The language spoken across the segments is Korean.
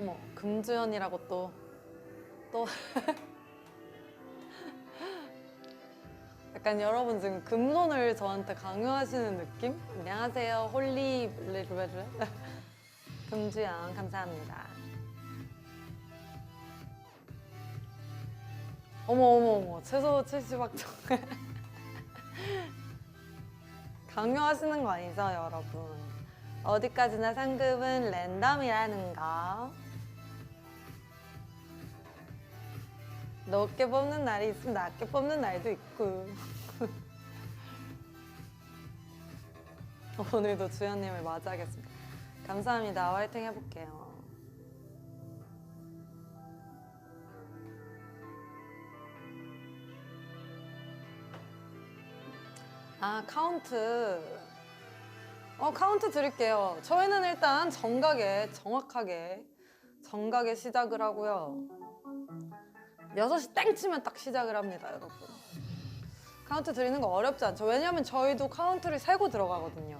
어머 금주연이라고 또 또 약간 여러분 지금 금손을 저한테 강요하시는 느낌? 안녕하세요 홀리 블레르베르 금주연 감사합니다. 어머 어머 어머 최소 70학점 강요하시는 거 아니죠 여러분? 어디까지나 상금은 랜덤이라는 거. 높게 뽑는 날이 있으면 낮게 뽑는 날도 있고. 오늘도 주연님을 맞이하겠습니다. 감사합니다. 화이팅 해볼게요. 아 카운트. 어 카운트 드릴게요. 저희는 일단 정각에 정확하게 정각에 시작을 하고요. 6시 땡 치면 딱 시작을 합니다, 여러분. 카운트 드리는 거 어렵지 않죠? 왜냐면 저희도 카운트를 세고 들어가거든요.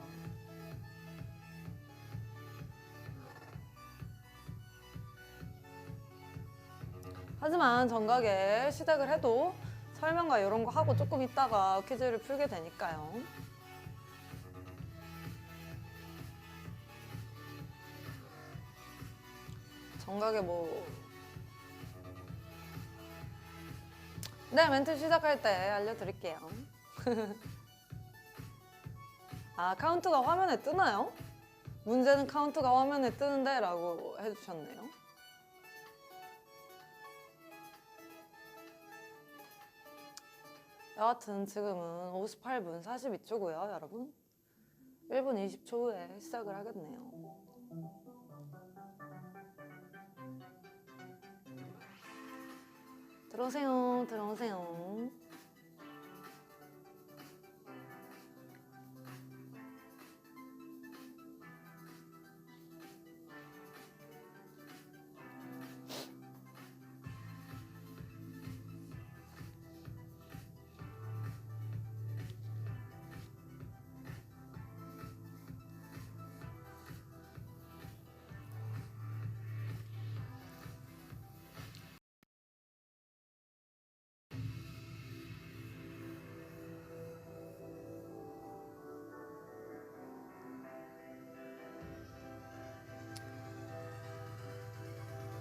하지만 정각에 시작을 해도 설명과 이런 거 하고 조금 있다가 퀴즈를 풀게 되니까요. 정각에 뭐 네, 멘트 시작할 때 알려드릴게요. 아, 카운트가 화면에 뜨나요? 문제는 카운트가 화면에 뜨는데 라고 해주셨네요. 여하튼 지금은 58분 42초고요, 여러분. 1분 20초 후에 시작을 하겠네요. 들어오세요, 들어오세요.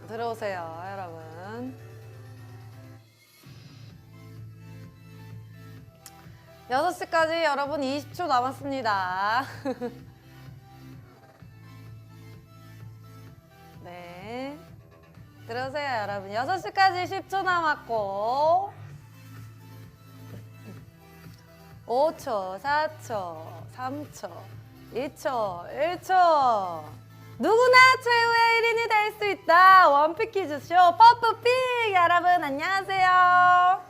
들어오세요, 여러분. 6시까지 여러분 20초 남았습니다. 네. 들어오세요, 여러분. 6시까지 10초 남았고. 5초, 4초, 3초, 2초, 1초. 원픽 퀴즈쇼 퍼프픽 여러분 안녕하세요.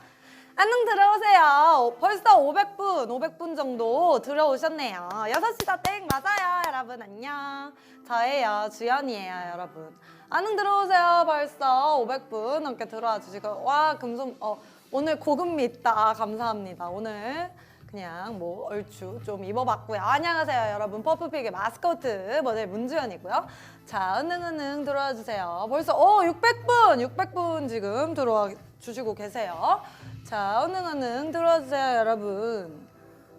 안녕 들어오세요. 벌써 500분, 500분 정도 들어오셨네요. 6시다 땡 맞아요. 여러분 안녕. 저예요. 주연이에요, 여러분. 안녕 들어오세요. 벌써 500분 넘게 들어와 주시고 와, 금손 어 오늘 고급미 있다. 감사합니다. 오늘 그냥 뭐 얼추 좀 입어봤고요. 안녕하세요, 여러분. 퍼프픽의 마스코트 모델 문주연이고요. 자, 은능은능 들어와 주세요. 벌써 어 600분, 600분 지금 들어와 주시고 계세요. 자, 은능은능 들어와 주세요, 여러분.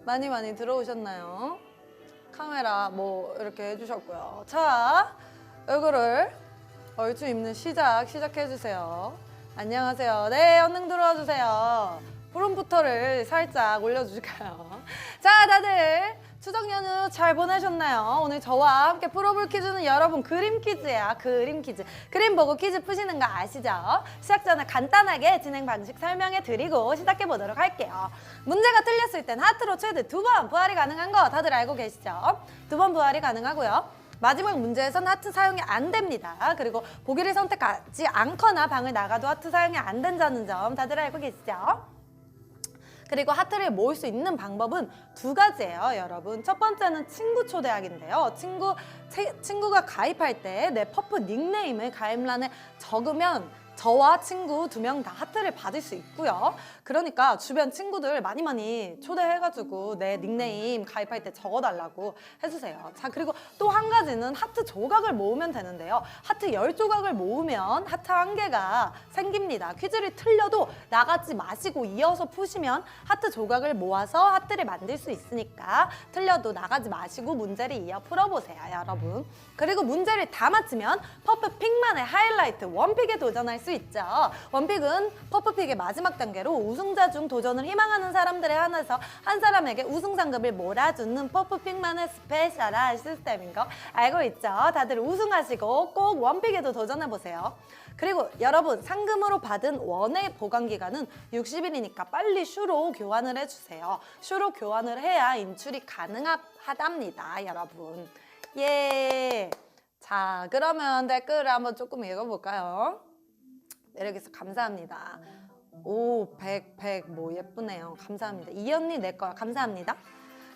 많이 많이 들어오셨나요? 카메라 뭐 이렇게 해주셨고요. 자, 얼굴을 얼추 입는 시작 시작해 주세요. 안녕하세요. 네, 언능 들어와 주세요. 프롬부터를 살짝 올려주실까요? 자, 다들 추석 연휴 잘 보내셨나요? 오늘 저와 함께 풀어볼 퀴즈는 여러분 그림 퀴즈야. 그림 퀴즈. 그림 보고 퀴즈 푸시는 거 아시죠? 시작 전에 간단하게 진행 방식 설명해 드리고 시작해 보도록 할게요. 문제가 틀렸을 땐 하트로 최대 두 번 부활이 가능한 거 다들 알고 계시죠? 두 번 부활이 가능하고요. 마지막 문제에선 하트 사용이 안 됩니다. 그리고 보기를 선택하지 않거나 방을 나가도 하트 사용이 안 된다는 점 다들 알고 계시죠? 그리고 하트를 모을 수 있는 방법은 두 가지예요, 여러분. 첫 번째는 친구 초대하기인데요. 친구 체- 친구가 가입할 때 내 퍼프 닉네임을 가입란에 적으면 저와 친구 두 명 다 하트를 받을 수 있고요. 그러니까 주변 친구들 많이 많이 초대해가지고 내 닉네임 가입할 때 적어달라고 해주세요. 자, 그리고 또 한 가지는 하트 조각을 모으면 되는데요. 하트 열조각을 모으면 하트 한 개가 생깁니다. 퀴즈를 틀려도 나가지 마시고 이어서 푸시면 하트 조각을 모아서 하트를 만들 수 있으니까 틀려도 나가지 마시고 문제를 이어 풀어보세요, 여러분. 그리고 문제를 다 맞히면 퍼프 픽만의 하이라이트 원픽에 도전할 수 있죠. 원픽은 퍼프픽의 마지막 단계로 우승자 중 도전을 희망하는 사람들에 한해서 한 사람에게 우승 상금을 몰아주는 퍼프픽만의 스페셜한 시스템인 거 알고 있죠? 다들 우승하시고 꼭 원픽에도 도전해보세요. 그리고 여러분 상금으로 받은 원의 보관 기간은 60일이니까 빨리 슈로 교환을 해주세요. 슈로 교환을 해야 인출이 가능하답니다, 여러분. 예. 자, 그러면 댓글을 한번 조금 읽어볼까요? 매력있어 감사합니다. 오, 100, 100, 뭐 예쁘네요. 감사합니다. 이 언니 내 거야. 감사합니다.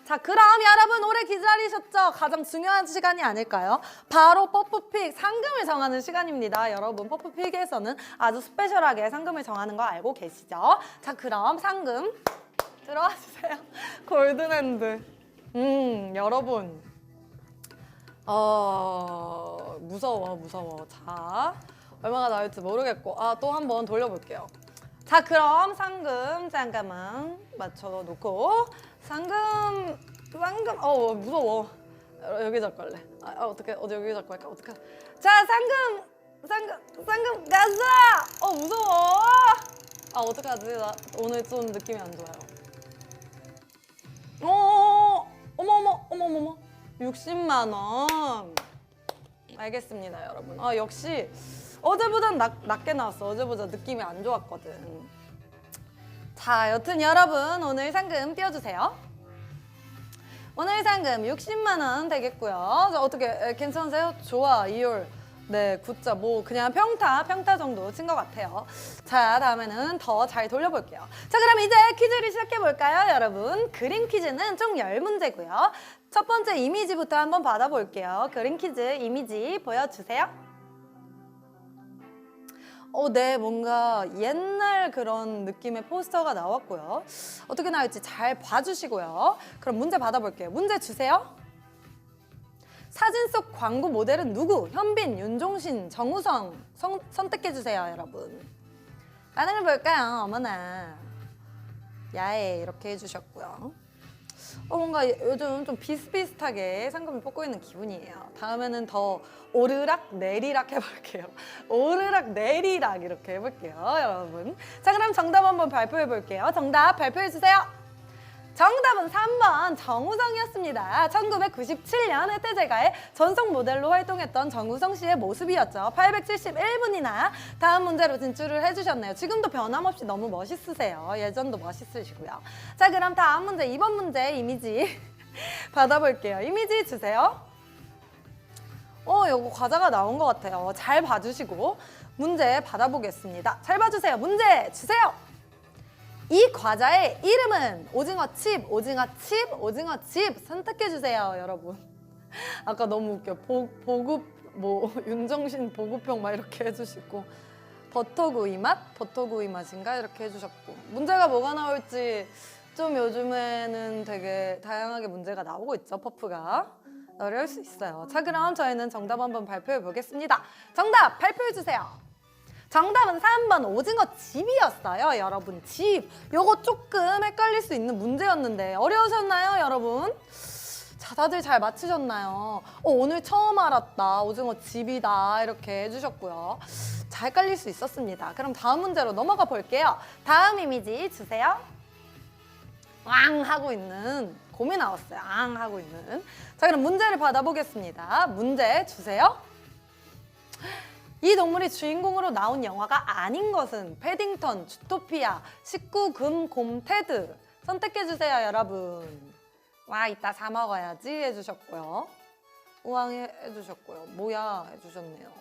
자, 그럼 여러분 오래 기다리셨죠? 가장 중요한 시간이 아닐까요? 바로 퍼프픽 상금을 정하는 시간입니다. 여러분 퍼프픽에서는 아주 스페셜하게 상금을 정하는 거 알고 계시죠? 자, 그럼 상금 들어와 주세요. 골든핸드. 음, 여러분. 어, 무서워, 무서워. 자, 얼마가 나올지 모르겠고, 아, 또 한 번 돌려볼게요. 자, 그럼 상금 잠깐만 맞춰 놓고, 상금, 상금, 어, 무서워. 어, 여기 잡고 할래. 아, 아, 어떡해. 어디 여기 잡고 할까? 어떡해. 자, 상금, 상금, 상금, 가자! 어, 무서워. 아, 어떡하지? 나 오늘 좀 느낌이 안 좋아요. 어, 어머, 어머, 어머, 어머. 60만 원. 알겠습니다, 여러분. 아, 역시 어제보단 낮, 낮게 나왔어. 어제보다 느낌이 안 좋았거든. 자, 여튼 여러분 오늘 상금 띄워주세요. 오늘 상금 60만 원 되겠고요. 자, 어떻게 에, 괜찮으세요? 좋아, 이율. 네, 굿자 뭐 그냥 평타, 평타 정도 친 것 같아요. 자, 다음에는 더 잘 돌려볼게요. 자, 그럼 이제 퀴즈를 시작해 볼까요, 여러분? 그림 퀴즈는 총 10문제고요. 첫 번째 이미지부터 한번 받아볼게요. 그림 퀴즈 이미지 보여주세요. 어, 네, 뭔가 옛날 그런 느낌의 포스터가 나왔고요. 어떻게 나올지 잘 봐주시고요. 그럼 문제 받아볼게요. 문제 주세요. 사진 속 광고 모델은 누구? 현빈, 윤종신, 정우성 성- 선택해주세요, 여러분. 반응을 볼까요? 어머나. 야해 이렇게 해주셨고요. 어, 뭔가 요즘 좀 비슷비슷하게 상금을 뽑고 있는 기분이에요. 다음에는 더 오르락 내리락 해볼게요. 오르락 내리락 이렇게 해볼게요, 여러분. 자, 그럼 정답 한번 발표해 볼게요. 정답 발표해 주세요. 정답은 3번 정우성이었습니다. 1997년 혜태제가의 전속 모델로 활동했던 정우성 씨의 모습이었죠. 871분이나 다음 문제로 진출을 해주셨네요. 지금도 변함없이 너무 멋있으세요. 예전도 멋있으시고요. 자 그럼 다음 문제 2번 문제 이미지 받아볼게요. 이미지 주세요. 어, 요거 과자가 나온 것 같아요. 잘 봐주시고 문제 받아보겠습니다. 잘 봐주세요. 문제 주세요. 이 과자의 이름은 오징어 칩, 오징어 칩, 오징어 칩 선택해 주세요, 여러분. 아까 너무 웃겨. 보, 보급 뭐 윤정신 보급형 막 이렇게 해주시고 버터구이 맛, 버터구이 맛인가 이렇게 해주셨고 문제가 뭐가 나올지 좀 요즘에는 되게 다양하게 문제가 나오고 있죠, 퍼프가. 어려울 수 있어요. 자, 그럼 저희는 정답 한번 발표해 보겠습니다. 정답 발표해 주세요. 정답은 3번 오징어 집이었어요, 여러분. 집. 요거 조금 헷갈릴 수 있는 문제였는데 어려우셨나요, 여러분? 자, 다들 잘 맞히셨나요? 어, 오늘 처음 알았다. 오징어 집이다. 이렇게 해주셨고요. 잘 헷갈릴 수 있었습니다. 그럼 다음 문제로 넘어가 볼게요. 다음 이미지 주세요. 왕 하고 있는 곰이 나왔어요. 앙 하고 있는. 자, 그럼 문제를 받아보겠습니다. 문제 주세요. 이 동물이 주인공으로 나온 영화가 아닌 것은 패딩턴, 주토피아, 19금 곰 테드 선택해 주세요, 여러분. 와, 이따 사 먹어야지 해주셨고요. 우왕 해- 해주셨고요. 뭐야 해주셨네요.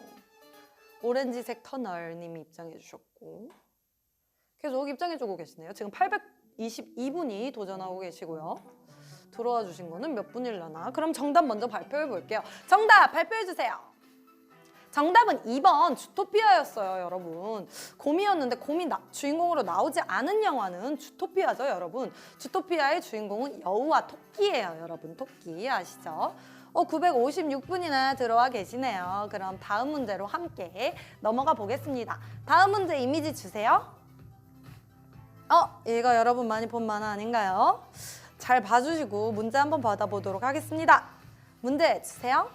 오렌지색 터널님이 입장해 주셨고 계속 입장해 주고 계시네요. 지금 822분이 도전하고 계시고요. 들어와 주신 거는 몇 분일라나? 그럼 정답 먼저 발표해 볼게요. 정답 발표해 주세요. 정답은 2번 주토피아였어요, 여러분. 곰이었는데 곰이 나- 주인공으로 나오지 않은 영화는 주토피아죠, 여러분. 주토피아의 주인공은 여우와 토끼예요, 여러분. 토끼 아시죠? 어, 956분이나 들어와 계시네요. 그럼 다음 문제로 함께 넘어가 보겠습니다. 다음 문제 이미지 주세요. 어, 이거 여러분 많이 본 만화 아닌가요? 잘 봐주시고 문제 한번 받아보도록 하겠습니다. 문제 주세요.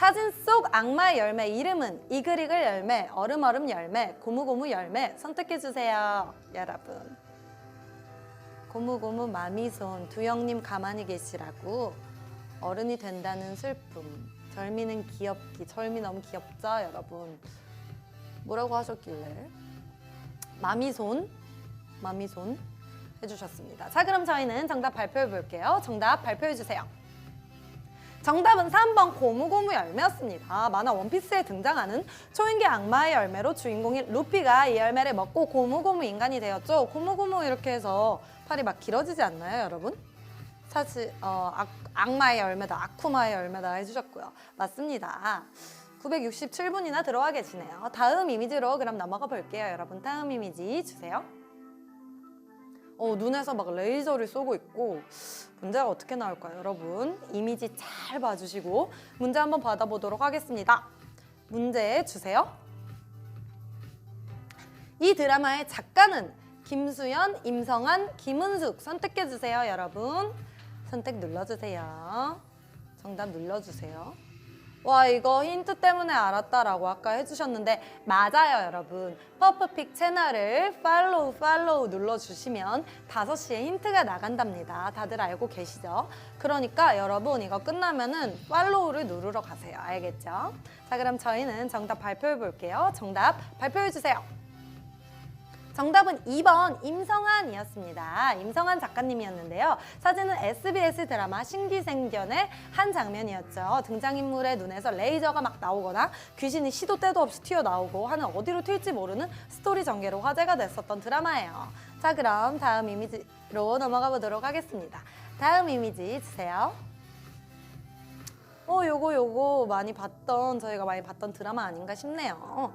사진 속 악마의 열매 이름은 이글이글 열매, 얼음얼음 열매, 고무고무 열매 선택해 주세요, 여러분. 고무고무 마미손 두영님 가만히 계시라고 어른이 된다는 슬픔 절미는 귀엽기 절미 너무 귀엽죠, 여러분. 뭐라고 하셨길래 마미손 마미손 해주셨습니다. 자, 그럼 저희는 정답 발표해 볼게요. 정답 발표해 주세요. 정답은 3번 고무고무 열매였습니다. 만화 원피스에 등장하는 초인계 악마의 열매로 주인공인 루피가 이 열매를 먹고 고무고무 인간이 되었죠. 고무고무 이렇게 해서 팔이 막 길어지지 않나요, 여러분? 사실 어, 악, 악마의 열매다, 아쿠마의 열매다 해주셨고요. 맞습니다. 967분이나 들어와 계시네요. 다음 이미지로 그럼 넘어가 볼게요, 여러분. 다음 이미지 주세요. 어, 눈에서 막 레이저를 쏘고 있고 문제가 어떻게 나올까요, 여러분? 이미지 잘 봐주시고 문제 한번 받아보도록 하겠습니다. 문제 주세요. 이 드라마의 작가는 김수연, 임성한, 김은숙 선택해 주세요, 여러분. 선택 눌러주세요. 정답 눌러주세요. 와 이거 힌트 때문에 알았다라고 아까 해주셨는데 맞아요 여러분. 퍼프픽 채널을 팔로우 팔로우 눌러주시면 5시에 힌트가 나간답니다. 다들 알고 계시죠? 그러니까 여러분 이거 끝나면은 팔로우를 누르러 가세요. 알겠죠? 자 그럼 저희는 정답 발표해 볼게요. 정답 발표해 주세요 정답은 2번 임성한이었습니다. 임성한 작가님이었는데요. 사진은 SBS 드라마 신기생견의 한 장면이었죠. 등장인물의 눈에서 레이저가 막 나오거나 귀신이 시도 때도 없이 튀어나오고 하는 어디로 튈지 모르는 스토리 전개로 화제가 됐었던 드라마예요. 자 그럼 다음 이미지로 넘어가 보도록 하겠습니다. 다음 이미지 주세요. 어, 요거 요거 많이 봤던 저희가 많이 봤던 드라마 아닌가 싶네요.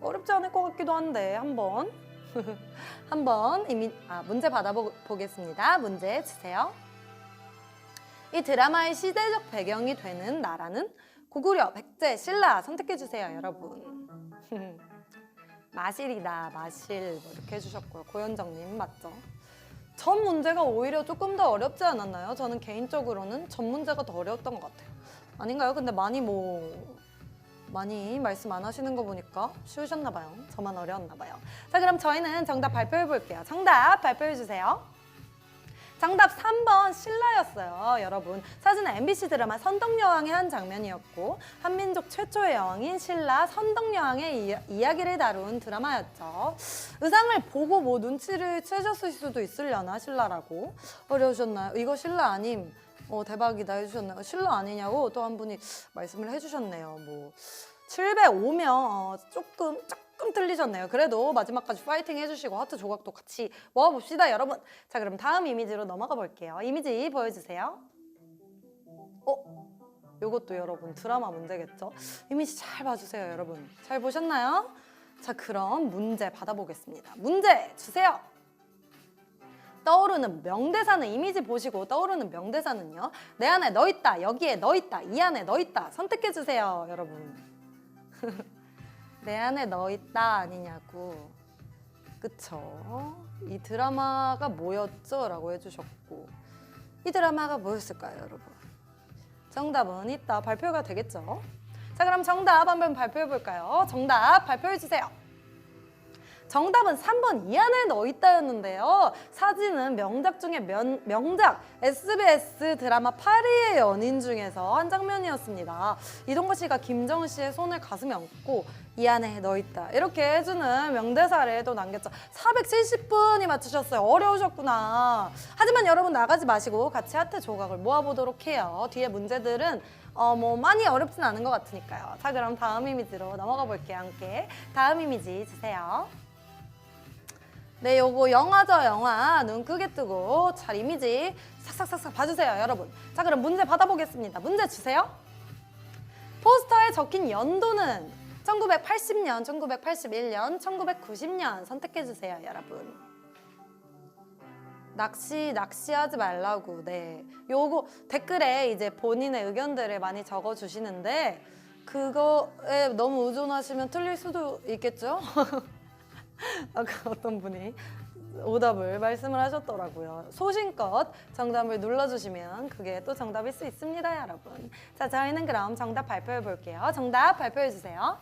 어렵지 않을 것 같기도 한데 한번 한번 이미 아, 문제 받아보겠습니다. 문제 주세요. 이 드라마의 시대적 배경이 되는 나라는 고구려, 백제, 신라 선택해 주세요, 여러분. 마실이다, 마실 뭐 이렇게 해주셨고요. 고현정님 맞죠? 전 문제가 오히려 조금 더 어렵지 않았나요? 저는 개인적으로는 전 문제가 더 어려웠던 것 같아요. 아닌가요? 근데 많이 뭐 많이 말씀 안 하시는 거 보니까 쉬우셨나 봐요. 저만 어려웠나 봐요. 자, 그럼 저희는 정답 발표해 볼게요. 정답 발표해 주세요. 정답 3번 신라였어요, 여러분. 사진은 MBC 드라마 선덕여왕의 한 장면이었고 한민족 최초의 여왕인 신라 선덕여왕의 이, 야 기를 다룬 드라마였죠. 의상을 보고 뭐 눈치를 채셨을 수도 있으려나 신라라고 어려우셨나요? 이거 신라 아님? 어, 대박이다 해주셨나요? 신라 아니냐고 또 한 분이 말씀을 해주셨네요. 뭐 705면 어, 조금 조금 틀리셨네요. 그래도 마지막까지 파이팅 해주시고 하트 조각도 같이 모아봅시다, 여러분. 자, 그럼 다음 이미지로 넘어가 볼게요. 이미지 보여주세요. 어? 요것도 여러분 드라마 문제겠죠? 이미지 잘 봐주세요, 여러분. 잘 보셨나요? 자, 그럼 문제 받아보겠습니다. 문제 주세요. 떠오르는 명대사는 이미지 보시고 떠오르는 명대사는요. 내 안에 너 있다. 여기에 너 있다. 이 안에 너 있다. 선택해 주세요, 여러분. 내 안에 너 있다 아니냐고. 그쵸? 이 드라마가 뭐였죠? 라고 해주셨고 이 드라마가 뭐였을까요, 여러분? 정답은 이따 발표가 되겠죠? 자, 그럼 정답 한번 발표해 볼까요? 정답 발표해 주세요. 정답은 3번 이 안에 너 있다였는데요. 사진은 명작 중에 면, 명작 SBS 드라마 파리의 연인 중에서 한 장면이었습니다. 이동건 씨가 김정은 씨의 손을 가슴에 얹고 이 안에 너 있다 이렇게 해주는 명대사를 또 남겼죠. 470분이 맞추셨어요. 어려우셨구나. 하지만 여러분 나가지 마시고 같이 하트 조각을 모아보도록 해요. 뒤에 문제들은 어, 뭐 많이 어렵진 않은 것 같으니까요. 자 그럼 다음 이미지로 넘어가 볼게요. 함께 다음 이미지 주세요. 네, 요거 영화죠, 영화. 눈 크게 뜨고 잘 이미지 싹싹싹싹 봐주세요, 여러분. 자, 그럼 문제 받아보겠습니다. 문제 주세요. 포스터에 적힌 연도는 1980년, 1981년, 1990년 선택해 주세요, 여러분. 낚시 낚시하지 말라고. 네. 요거 댓글에 이제 본인의 의견들을 많이 적어 주시는데 그거에 너무 의존하시면 틀릴 수도 있겠죠? 아까 어떤 분이 오답을 말씀을 하셨더라고요. 소신껏 정답을 눌러주시면 그게 또 정답일 수 있습니다, 여러분. 자, 저희는 그럼 정답 발표해 볼게요. 정답 발표해 주세요.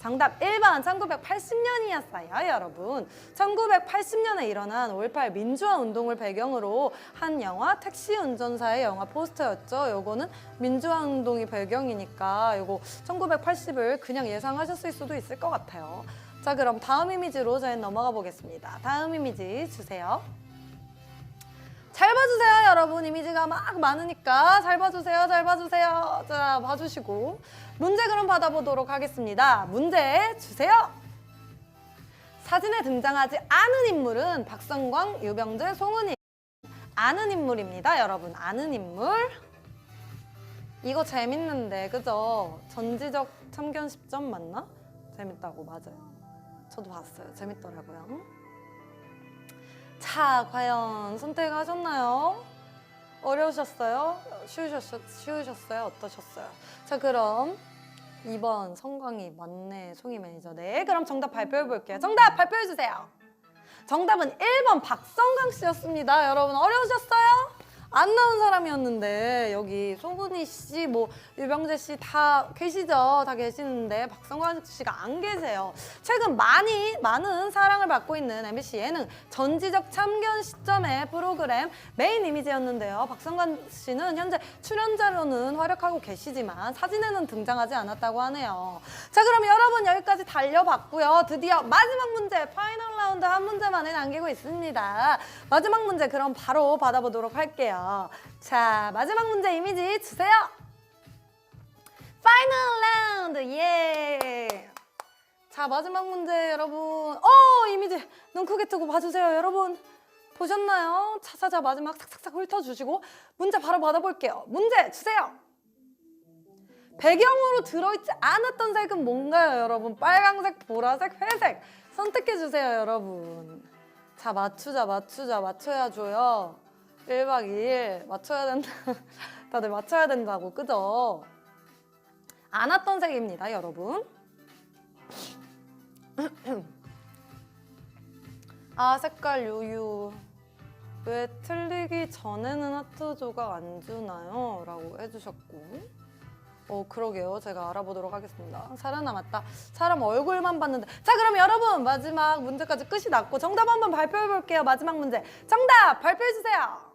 정답 1번 1980년이었어요, 여러분. 1980년에 일어난 5.18 민주화 운동을 배경으로 한 영화 택시 운전사의 영화 포스터였죠. 요거는 민주화 운동이 배경이니까 요거 1980을 그냥 예상하셨을 수도 있을 것 같아요. 자, 그럼 다음 이미지로 저희 넘어가 보겠습니다. 다음 이미지 주세요. 잘 봐주세요, 여러분. 이미지가 막 많으니까 잘 봐주세요, 잘 봐주세요. 자, 봐주시고 문제 그럼 받아보도록 하겠습니다. 문제 주세요. 사진에 등장하지 않은 인물은 박성광, 유병재, 송은이. 아는 인물입니다, 여러분. 아는 인물. 이거 재밌는데, 그죠? 전지적 참견 10점 맞나? 재밌다고, 맞아요. 저도 봤어요. 재밌더라고요. 자, 과연 선택하셨나요? 어려우셨어요? 쉬우셨, 쉬우셨어요? 어떠셨어요? 자, 그럼 2번 성광이 맞네, 송이 매니저. 네, 그럼 정답 발표해 볼게요. 정답 발표해 주세요. 정답은 1번 박성광 씨였습니다. 여러분 어려우셨어요? 안 나온 사람이었는데 여기 송은이 씨, 뭐 유병재 씨 다 계시죠? 다 계시는데 박성광 씨가 안 계세요. 최근 많이 많은 사랑을 받고 있는 MBC 예능 전지적 참견 시점의 프로그램 메인 이미지였는데요. 박성광 씨는 현재 출연자로는 활약하고 계시지만 사진에는 등장하지 않았다고 하네요. 자, 그럼 여러분 여기까지 달려봤고요. 드디어 마지막 문제 파이널 라운드 한 문제만에 남기고 있습니다. 마지막 문제 그럼 바로 받아보도록 할게요. 자, 마지막 문제 이미지 주세요. 파이널 라운드 예. 자 마지막 문제 여러분. 어 이미지 눈 크게 뜨고 봐주세요 여러분. 보셨나요? 차사자 마지막 삭삭삭 훑어주시고 문제 바로 받아볼게요. 문제 주세요. 배경으로 들어있지 않았던 색은 뭔가요, 여러분? 빨강색, 보라색, 회색. 선택해 주세요, 여러분. 자, 맞추자, 맞추자, 맞춰야 줘요. 1박 2일 맞춰야 된다. 다들 맞춰야 된다고, 그죠? 안 왔던 색입니다, 여러분. 아, 색깔 유유. 왜 틀리기 전에는 하트 조각 안 주나요? 라고 해주셨고. 어, 그러게요. 제가 알아보도록 하겠습니다. 살아남았다. 사람 얼굴만 봤는데. 자, 그럼 여러분, 마지막 문제까지 끝이 났고, 정답 한번 발표해 볼게요. 마지막 문제. 정답 발표해 주세요.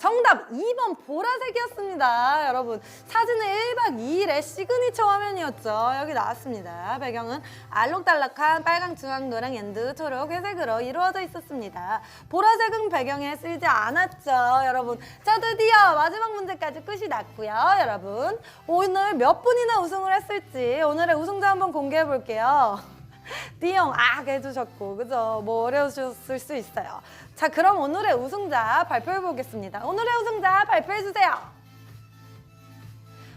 정답 2번 보라색이었습니다. 여러분 사진은 1박 2일의 시그니처 화면이었죠. 여기 나왔습니다. 배경은 알록달록한 빨강, 주황, 노랑, 얀드, 초록, 회색으로 이루어져 있었습니다. 보라색은 배경에 쓰이지 않았죠. 여러분 자 드디어 마지막 문제까지 끝이 났고요. 여러분 오늘 몇 분이나 우승을 했을지 오늘의 우승자 한번 공개해 볼게요. 띠용 악 해주셨고 그죠? 뭐 어려우셨을 수 있어요. 자 그럼 오늘의 우승자 발표해 보겠습니다. 오늘의 우승자 발표해 주세요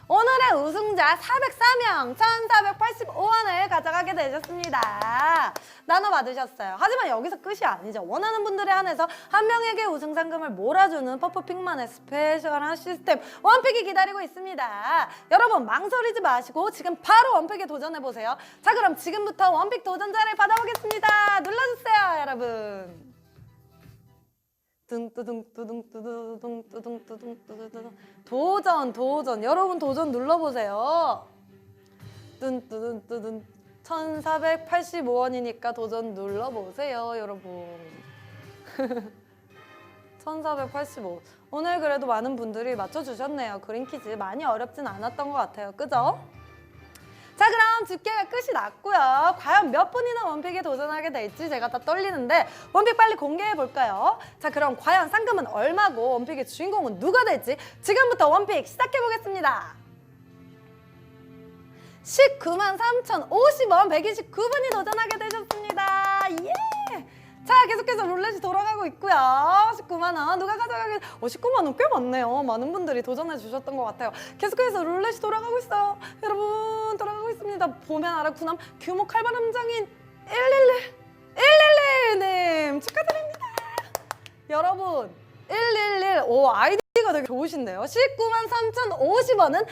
오늘의 우승자 404명 1485원을 가져가게 되셨습니다. 나눠 받으셨어요. 하지만 여기서 끝이 아니죠. 원하는 분들에 한해서 한 명에게 우승 상금을 몰아주는 퍼프픽만의 스페셜한 시스템 원픽이 기다리고 있습니다. 여러분 망설이지 마시고 지금 바로 원픽에 도전해 보세요. 자 그럼 지금부터 원픽 도전자를 받아보겠습니다. 눌러주세요 여러분 뚱뚜둥뚜둥뚜둥뚜둥뚜둥뚜둥 도전 도전. 여러분 도전 눌러보세요. 뚠뚜둥뚜둥. 1485원이니까 도전 눌러보세요 여러분. 1485 오늘 그래도 많은 분들이 맞춰주셨네요. 그린키즈 많이 어렵진 않았던 것 같아요. 그죠? 자 그럼 집계가 끝이 났고요. 과연 몇 분이나 원픽에 도전하게 될지 제가 다 떨리는데 원픽 빨리 공개해 볼까요? 자 그럼 과연 상금은 얼마고 원픽의 주인공은 누가 될지 지금부터 원픽 시작해 보겠습니다. 19만 3,050원 129분이 도전하게 되셨습니다. 예! 자, 계속해서 룰렛이 돌아가고 있고요. 19만 원 누가 가져가길? 어, 19만 원 꽤 많네요. 많은 분들이 도전해 주셨던 것 같아요. 계속해서 룰렛이 돌아가고 있어요. 여러분 돌아가고 있습니다. 보면 알아 구남 규모 칼바람장인 111 111님 축하드립니다. 여러분 111 오 아이디 가 되게 좋으신데요. 19만 3,050원은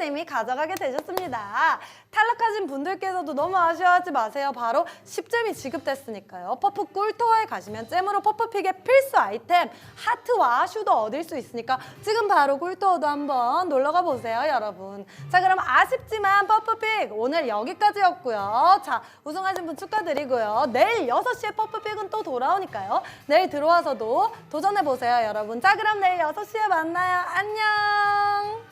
111님이 가져가게 되셨습니다. 탈락하신 분들께서도 너무 아쉬워하지 마세요. 바로 10잼이 지급됐으니까요. 퍼프 꿀토어에 가시면 잼으로 퍼프픽의 필수 아이템 하트와 슈도 얻을 수 있으니까 지금 바로 꿀토어도 한번 놀러가 보세요 여러분. 자 그럼 아쉽지만 퍼프픽 오늘 여기까지였고요. 자 우승하신 분 축하드리고요. 내일 6시에 퍼프픽은 또 돌아오니까요. 내일 들어와서도 도전해보세요 여러분. 자 그럼 내일 6시에 만나요. 안녕